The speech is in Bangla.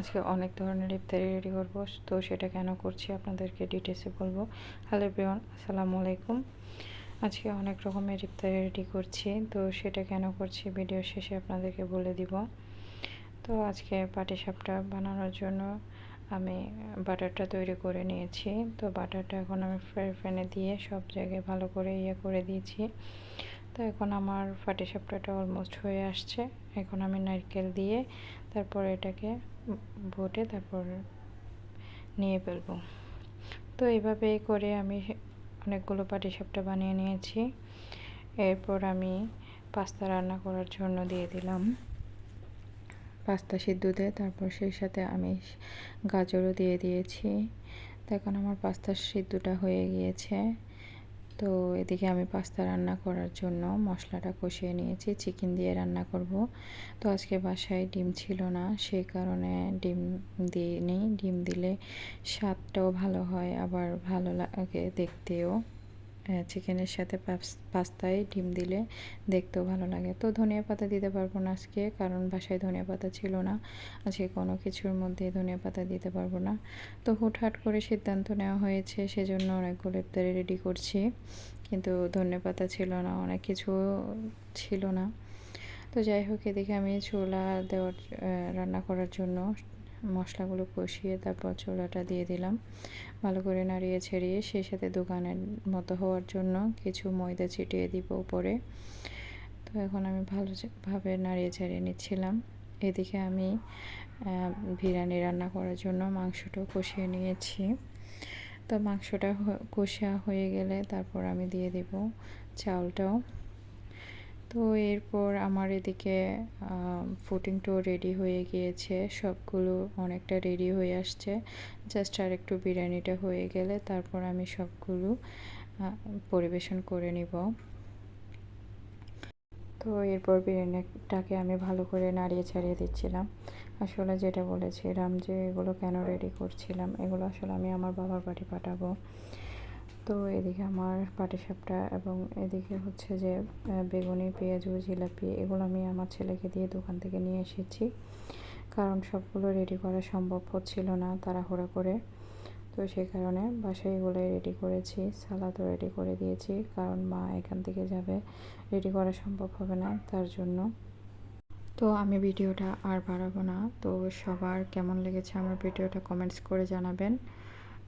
আজকে অনেক ধরনের ইফতারি রেডি করব। তো সেটা কেন করছি আপনাদেরকে ডিটেলসে বলব। হ্যালো এভরিওয়ান আসসালামু আলাইকুম। আজকে অনেক রকমের ইফতারি রেডি করছি। তো সেটা কেন করছি ভিডিও শেষে আপনাদেরকে বলে দিব। তো আজকে পাটিসাপটা বানানোর জন্য আমি বাটারটা তৈরি করে নিয়েছি। তো বাটারটা এখন আমি ফ্রাই প্যানে দিয়ে সব জায়গায় ভালো করে ইয়ে করে দিয়েছি। তো এখন আমার পাটিসাপটাটা অলমোস্ট হয়ে আসছে। এখন আমি নারকেল দিয়ে তারপর এটাকে বটে তারপর নিয়ে ফেলব। তো এইভাবে করে আমি অনেকগুলো পাটিসাপটা বানিয়ে নিয়েছি। এরপর আমি পাস্তা রান্না করার জন্য দিয়ে দিলাম। পাস্তা সিদ্ধ তারপর সেই সাথে আমি গাজরও দিয়ে দিয়েছি। তো এখন আমার পাস্তা সিদ্ধটা হয়ে গিয়েছে। তো এদিকে আমি পাস্তা রান্না করার জন্য মশলাটা কষিয়ে নিয়েছি, চিকেন দিয়ে রান্না করব। তো আজকে বাসায় ডিম ছিল না, সেই কারণে ডিম দিয়ে নিই। ডিম দিলে স্বাদটাও ভালো হয়, আবার ভালো লাগে দেখতেও। চিকেনের সাথে পাস্তায় ডিম দিলে দেখতেও ভালো লাগে। তো ধনিয়া পাতা দিতে পারব না আজকে, কারণ বাসায় ধনিয়া পাতা ছিল না। আজকে কোনো কিছুর মধ্যে ধনিয়া পাতা দিতে পারব না। তো হুটহাট করে সিদ্ধান্ত নেওয়া হয়েছে, সেজন্য অনেকগুলো ইফতারি রেডি করছি। কিন্তু ধনিয়া পাতা ছিল না, অনেক কিছু ছিল না। তো যাই হোক, এদিকে আমি ছোলা দেওয়ার রান্না করার জন্য মশলাগুলো কষিয়ে তারপর ছোলাটা দিয়ে দিলাম। ভালো করে নাড়িয়ে ছেড়িয়ে সেই সাথে দোকানের মতো হওয়ার জন্য কিছু ময়দা ছিটিয়ে দিব উপরে। তো এখন আমি ভালোভাবে নাড়িয়ে ছাড়িয়ে নিচ্ছিলাম। এদিকে আমি বিরিয়ানি রান্না করার জন্য মাংসটাও কষিয়ে নিয়েছি। তো মাংসটা কষা হয়ে গেলে তারপর আমি দিয়ে দেব চাউলটাও তো এরপর আমার এদিকে ফুটিংটাও রেডি হয়ে গিয়েছে। সবগুলো অনেকটা রেডি হয়ে আসছে। জাস্ট আর একটু বিরিয়ানিটা হয়ে গেলে তারপর আমি সবগুলো পরিবেশন করে নিব। তো এরপর বিরিয়ানিটাকে আমি ভালো করে নাড়িয়ে ছাড়িয়ে দিচ্ছিলাম। আসলে যেটা বলেছিলাম যে এগুলো কেন রেডি করছিলাম, এগুলো আসলে আমি আমার বাবার বাড়ি পাঠাবো। তো এদিকে আমার পাটিসাপটা এবং এদিকে হচ্ছে যে বেগুনি, পেঁয়াজু, জিলাপি এগুলো আমি আমার ছেলেকে দিয়ে দোকান থেকে নিয়ে এসেছি। কারণ সবগুলো রেডি করা সম্ভব হচ্ছিল না তাড়াহুড়া করে। তো সেই কারণে বাসায় এগুলোই রেডি করেছি, সালাদও রেডি করে দিয়েছি। কারণ মা এখান থেকে যাবে রেডি করা সম্ভব হবে না তার জন্য। তো আমি ভিডিওটা আর বাড়াবো না। তো সবার কেমন লেগেছে আমার ভিডিওটা কমেন্টস করে জানাবেন।